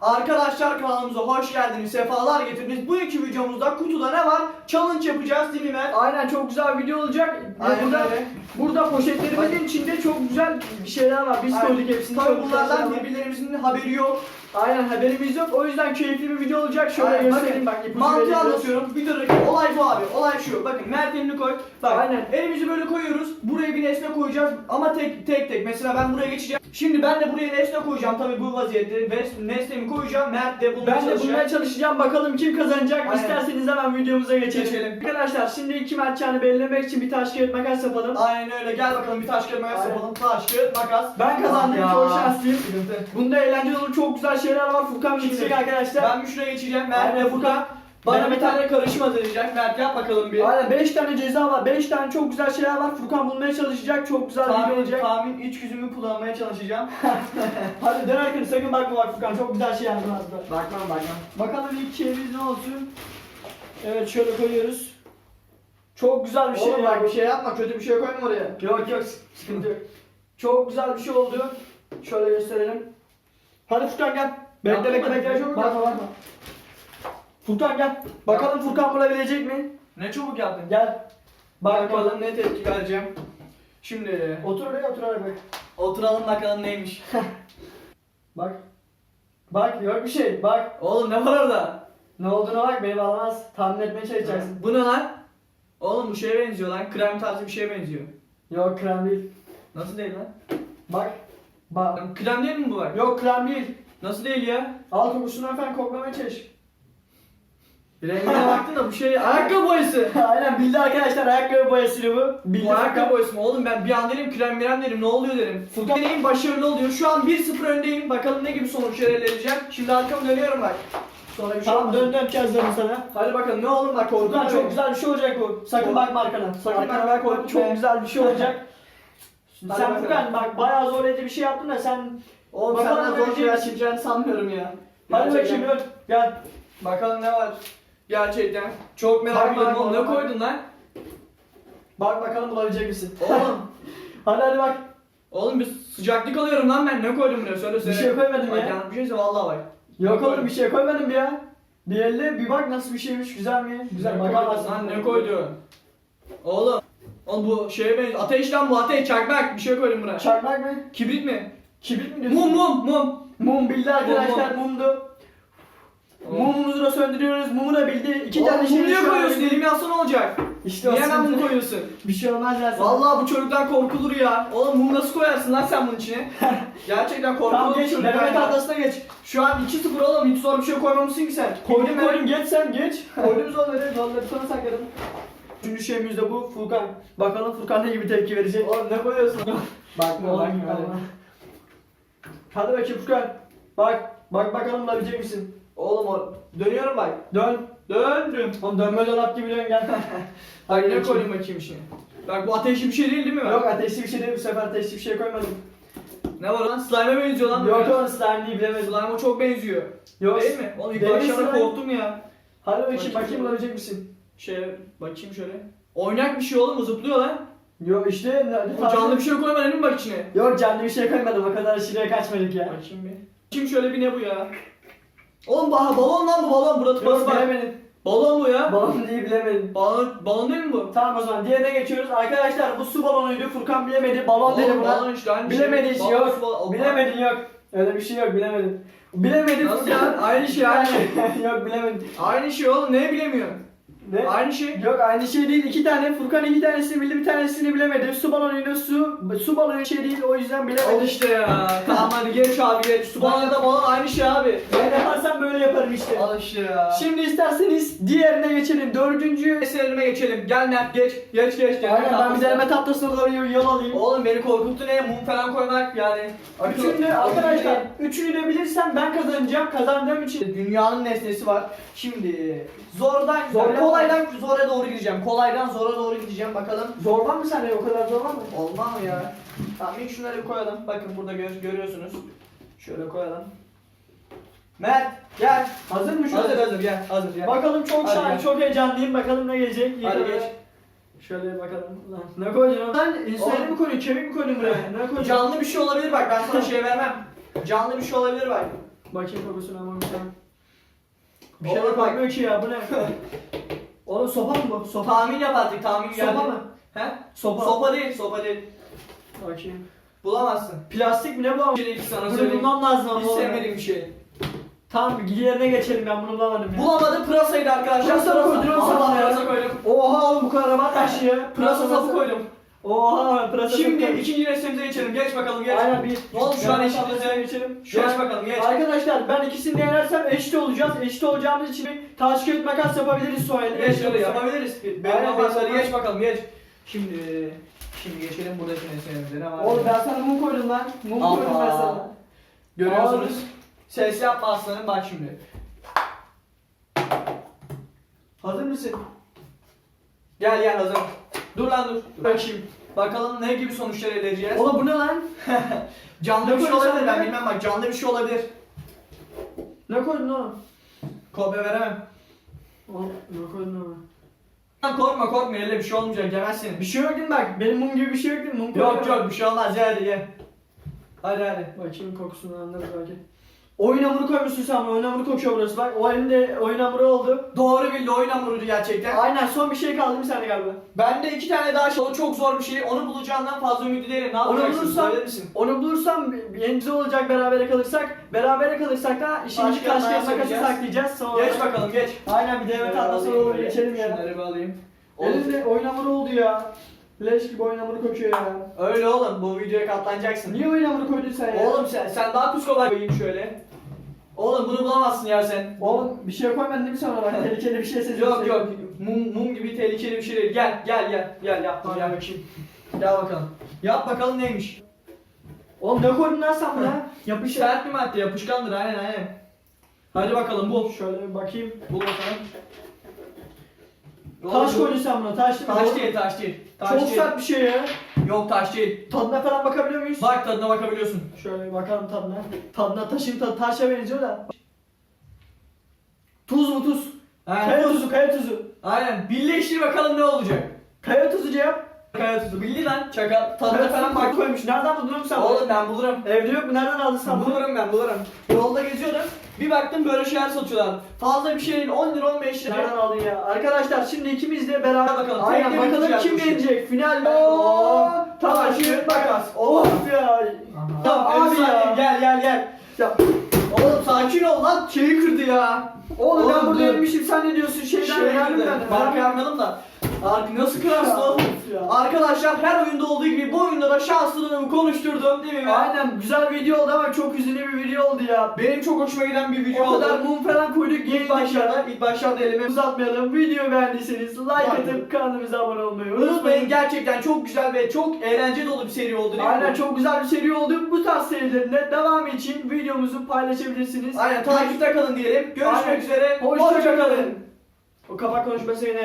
Arkadaşlar kanalımıza hoş geldiniz, sefalar getirdiniz. Bugünkü videomuzda kutuda ne var? Challenge yapacağız değil mi Mert? Aynen çok güzel video olacak. Aynen burada, öyle. burada poşetlerimizin içinde çok güzel bir şeyler var. Biz Aynen. koyduk hepsini. Tabii bunlardan birbirlerimizin haberi yok. Aynen haberimiz yok. O yüzden keyifli bir video olacak. Şöyle Aynen, göstereyim bak. ipucu Mantığı veriyoruz. anlatıyorum. Videodaki olay bu abi. Olay şu. Bakın Mert elini koy. Bak Aynen. elimizi böyle koyuyoruz. Buraya bir nesne koyacağız ama tek tek tek. Mesela ben buraya geçeceğim. Şimdi ben de buraya nesne koyacağım. Tabii bu vaziyette Nes- nesnemi koyacağım. Mert de bulmaya Ben de çalışacak. bulmaya çalışacağım. Bakalım kim kazanacak. Aynen. İsterseniz hemen videomuza geçelim. Geçelim. Arkadaşlar şimdi iki mertçanı belirlemek için bir taş kağıt makas yapalım. Aynen öyle. Gel bakalım bir taş kağıt makas Aynen. yapalım. Taş kağıt makas. Ben kazandım. Ah ya. Çok şanslıyım. Sıkıntı. Bunda eğlenceli olur. Çok güzel şeyler var. Furkan Şimdi gidecek arkadaşlar. Ben şuraya geçeceğim. Mert Aynen, ve Furkan bana bir tane karışım hazırlayacak. Mert yap bakalım bir. Aynen 5 tane ceza var. 5 tane çok güzel şeyler var. Furkan bulmaya çalışacak. Çok güzel bir video Tahmin, olacak. tahmin iç yüzümü kullanmaya çalışacağım. Hadi dönerken sakın bakma bak Furkan. Çok güzel şey yazdı aslında. bakmam bakmam. Bakalım ilk şeyimiz ne olsun? Evet şöyle koyuyoruz. Çok güzel bir şey Oğlum bak bir şey yapma. Kötü bir şey koyma oraya. Yok yok sıkıntı yok. Çok güzel bir şey oldu. Şöyle gösterelim. Hadi Furkan gel. Bekle bekle bekle. Bakma bakma. Furkan gel. Bakalım Furkan bulabilecek mi? Ne çabuk yaptın. Gel. Bak Bakalım ne tepki vereceğim. Şimdi Otur oraya otur oraya bak. oturalım bakalım neymiş. Bak. Bak yok bir şey. Bak. Oğlum ne var orada? Ne olduğuna bak beni bağlamaz. Tahmin etmeye çalışacaksın. Bu ne lan? Oğlum bu şeye benziyor lan. Krem tarzı bir şeye benziyor. Yok krem değil. Nasıl değil lan? Bak. Bak. Lan Krem değil mi bu bak? Yok krem değil. Nasıl değil ya? Al kokusunu falan koklamaya çalış. Rengine baktın da bu şey ayakkabı boyası. Aynen bildi arkadaşlar ayakkabı boyasıyla bu. Bildi Bu ayakkabı boyası mı? Oğlum ben bir an dedim krem mirem dedim ne oluyor dedim. Furkan deneyim başarılı oluyor. Şu an 1-0 öndeyim. Bakalım ne gibi sonuçlar elde edeceğim. Şimdi arkamı dönüyorum bak. Sonra bir şey Tamam olmaz. dön dön sana. Hadi bakalım ne olur bak Furkan korkma. çok güzel bir şey olacak bu. Sakın Kork- bakma arkana. Sakın arkana bakma, korkma. Çok güzel bir şey olacak. Hadi sen bakalım. Furkan bak bayağı zorlayıcı bir şey yaptın da sen Oğlum Bakalım senden zor misin? çıkacağını sanmıyorum ya. hadi Gerçekten. bakayım dön. Gel. Bakalım ne var. Gerçekten. Çok merak Bak, ediyorum bak, oğlum ne bak. koydun lan? Bak bakalım bulabilecek misin? Oğlum. hadi hadi bak. oğlum bir sıcaklık alıyorum lan ben ne koydum buraya söyle Bir söyle. şey koymadım Bak ya. bir şeyse vallahi bak. Yok Ne oğlum bir şey koymadım ya. Bir elle bir bak nasıl bir şeymiş güzel mi? Güzel ne bakamazsın. koydun lan ne koydun? Oğlum. Oğlum bu şeye benziyor. Ateş lan bu ateş çakmak bir şey koydum buna. Çakmak mı? Kibrit mi? Kibrit mi diyorsun? Mum mum mum. Mum bildi arkadaşlar Mum, mumdu. Mumumuzu da söndürüyoruz. Mumu da bildi. İki Oğlum, tane şey niye şu an koyuyorsun? bildi. Elimi yansın olacak. İşte Niye hemen mum koyuyorsun? Bir şey olmaz ya sana. Vallahi bu çocuktan korkulur ya. Oğlum mum nasıl koyarsın lan sen bunun içine? Gerçekten korkulur Tamam geç. ya. tahtasına geç. Şu an 2-0 oğlum hiç zor bir şey koymamışsın ki sen. Koydum koydum geç sen geç. Koydum zorları zorları sana sakladım. Üçüncü şeyimiz de bu Furkan. Bakalım Furkan ne gibi tepki verecek. Oğlum ne koyuyorsun? Bakma Oğlum, bakma. Hadi bakayım Furkan. Bak bak bakalım bulabilecek misin? Oğlum o dönüyorum bak. Dön. Döndüm. Oğlum dönme dolap gibi dön gel. Bak ne koydum bakayım şimdi. Bak bu ateşli bir şey değil değil mi? Yok ateşli bir şey değil bu sefer ateşli bir şey koymadım. Ne var lan? Slime'e benziyor lan. bu Yok biraz. oğlum slime değil bilemedim. Slime'a çok benziyor. Yok. Değil mi? Oğlum ilk Değil başlarda slime. korktum ya. Hadi bakayım Bakayım. bakayım bulabilecek misin? Şey bakayım şöyle. Oynak bir şey oğlum zıplıyor lan. Yok işte ne- Bu canlı bir şey koymadın değil mi bak içine? Yok canlı bir şey koymadım o kadar aşırıya kaçmadık ya. Bakayım bir. Kim şöyle bir ne bu ya? Oğlum bah balon lan bu balon. Burada Yok var. bilemedim. Balon bu ya. Balon değil bilemedim. Balon, balon değil mi bu? Tamam o zaman diğerine geçiyoruz. Arkadaşlar bu su balonuydu. Furkan bilemedi. Balon dedi Oğlum, buna. balon işte aynı Bilemedi şey. hiç Balon, yok. su, balon. Bilemedin yok. Öyle bir şey yok bilemedim. Bilemedim. Nasıl ya? Aynı şey aynı şey. yok bilemedim. Aynı şey oğlum ne bilemiyorsun? Ne? Aynı şey. Yok aynı şey değil. İki tane Furkan iki tanesini bildi bir tanesini bilemedi. Su balonuydu su. Su balonu şey değil o yüzden Al bilemedi. işte ya. tamam hadi geç abi geç. Su balonu da balon aynı şey abi. Ben yaparsam böyle yaparım işte. Al işte ya. Şimdi isterseniz diğerine geçelim. Dördüncü. Eserime geçelim. Gel Mert geç. Geç geç. Deneme Aynen ben tahtasına. deneme tahtasına doğru yol alayım. Oğlum beni korkuttu ne? Mum falan koymak yani. Üçünü de arkadaşlar, üçünü de bilirsem ben kazanacağım. Kazandığım için. Dünyanın nesnesi var. Şimdi zordan, Zorla- kolaydan zora doğru gideceğim. Kolaydan zora doğru gideceğim bakalım. Zor var mı sende? O kadar zor var mı? Olmaz mı ya? Tamam ilk şunları bir koyalım. Bakın burada gör, görüyorsunuz. Şöyle koyalım. Mert gel. Hazır mı şu? Hazır hazır gel. Hazır gel. Bakalım çok Hadi gel. çok heyecanlıyım. Bakalım ne gelecek. Hadi geç. Şöyle bakalım. Lan ne koyacaksın? Lan insülini Oğlum. mi koydun, kemik mi koydun buraya? Ne koyacaksın? Canlı bir şey olabilir bak ben sana şey vermem. Canlı bir şey olabilir bak. Bakayım kokusuna kokusuna. Bir şey Oğlum de bak. bakmıyor ki ya bu ne? Oğlum sopa mı bu? Sopa. Tahmin yap artık tahmin geldi. Sopa mı? He? Sopa. Sopa değil sopa değil. Bakayım. Bulamazsın. Plastik mi ne bu? Bir şey sana Bunu söyleyeyim. bulmam lazım ama. Hiç oğlum. sevmediğim bir şey. Tamam yerine geçelim ben bunu bulamadım ya. Bulamadım pırasaydı arkadaşlar. Pırasa Allah sana ya. pırasa koydum. Oha oğlum bu kadar abartma ya. Pırasa sapı koydum. Oha pırasa Şimdi sapı. ikinci nesnemize geçelim. Geç bakalım geç. Aynen bir. Ne oldu şu an Ben eşitliğe geçelim. Geç bakalım geç. Arkadaşlar ben ikisini de yenersem eşit olacağız. Eşit olacağımız için bir taş kağıt makas yapabiliriz sonra. Geç şöyle yapabiliriz. Amaçları benim- geç bakalım geç. Şimdi şimdi geçelim buradaki nesnemimize ne var? Oğlum ben sana mum koydum lan. Mum Aa. koydum ben sana. Görüyorsunuz. Ses yapma aslanım bak şimdi. Hazır mısın? Gel gel hazır. Dur lan dur. Bakayım. Bakalım ne gibi sonuçlar elde edeceğiz. Oğlum bu ne lan? Canlı bir şey olabilir ben be? bilmem bak canlı bir şey olabilir. Ne koydun oğlum? Kopya veremem. Oğlum ne koydun oğlum? Lan korkma korkma öyle bir şey olmayacak yemezsin. Bir şey yok değil mi bak? Benim mum gibi bir şey yok değil mi? Mum Yok yok bir şey olmaz ye hadi ye. Hadi hadi. Bakayım kokusunu anlarız belki. Oyun hamuru koymuşsun sen bana. Oyun hamuru kokuyor burası bak. O elinde oyun hamuru oldu. Doğru bildi oyun hamuruydu gerçekten. Aynen son bir şey kaldı mi sende galiba? Bende iki tane daha şey o çok zor bir şey. Onu bulacağından fazla ümit değilim. Ne Onu yapacaksın? bulursam, Söyler misin? onu bulursam yenici olacak berabere kalırsak. Berabere kalırsak da işimizi taş kağıt makas makası yapacağız. saklayacağız. Sonra Geç bakalım geç. Aynen bir devlet atlasına doğru geçelim ya. Şunları bir alayım. Elinde oyun hamuru oldu ya. Leş gibi oyun hamuru kokuyor ya. Öyle oğlum bu videoya katlanacaksın. Niye oyun hamuru koydun sen ya? Oğlum sen, sen daha psikopat koyayım şöyle. Oğlum bunu bulamazsın ya sen. Oğlum bir şey koymadın değil mi sonra bak tehlikeli bir şey seziyorum. Yok yok mum, mum gibi tehlikeli bir şey değil. Gel gel gel gel yaptım gel. bakayım. Gel bakalım. Yap bakalım neymiş. Oğlum ne koydun lan sen buna? Yapışır. Sert bir madde yapışkandır aynen aynen. Hadi bakalım bul. Şöyle bir bakayım. Bul bakalım. Taş koydun sen buna taş değil mi? Taş değil taş değil. Taş Çok değil. sert bir şey ya. Yok taş değil. Tadına falan bakabiliyor muyuz? Bak tadına bakabiliyorsun. Şöyle bakalım tadına. Tadına taşın tadı taşa benziyor da. Tuz mu tuz? Aynen. Kaya tuzu kaya tuzu. Aynen. Birleştir bakalım ne olacak. Kaya tuzu cevap. Kaya tuzu. Bildi lan. Çakal. Tadına falan bak. koymuş. Nereden buldun oğlum sen? Oğlum ben bulurum. Evde yok mu? Nereden aldın sen? Bulurum ben bulurum. Yolda geziyordum. Bir baktım böyle şeyler satıyorlar. Fazla bir şey değil. 10 lira 15 lira. Nereden aldın ya? Arkadaşlar şimdi ikimiz de beraber Bakalım, Aynen bakalım biteceğiz kim işi. yenecek? Final. Oo, Tamam taş, şimdi kağıt, makas. Of ya. Tamam abi ya. Gel gel gel. Ya Oğlum sakin ol lan. Şeyi kırdı ya. oğlum ben Oğlum, burada dur. yenmişim sen ne diyorsun? Şeyden Şey kırdı. ben. Marka yapmayalım da. Abi nasıl kırarsın oğlum? Ya. Arkadaşlar her oyunda olduğu gibi bu oyunda da şanslılığımı konuşturdum değil mi? Aynen güzel video oldu ama çok üzücü bir video oldu ya. Benim çok hoşuma giden bir video O kadar oldu. mum falan koyduk İlk başlarda, ilk başlarda elime Uzatmayalım. Videoyu beğendiyseniz like atıp kanalımıza abone olmayı Unutmayın unutmayın. gerçekten çok güzel ve çok eğlence dolu bir seri oldu değil mi? Aynen çok güzel bir seri oldu. Bu tarz serilerinde devam için videomuzu paylaşabilirsiniz. Aynen takipte kalın diyelim. Görüşmek Aynen. üzere. Hoşça Hoşça kalın. kalın. O kapak konuşması yine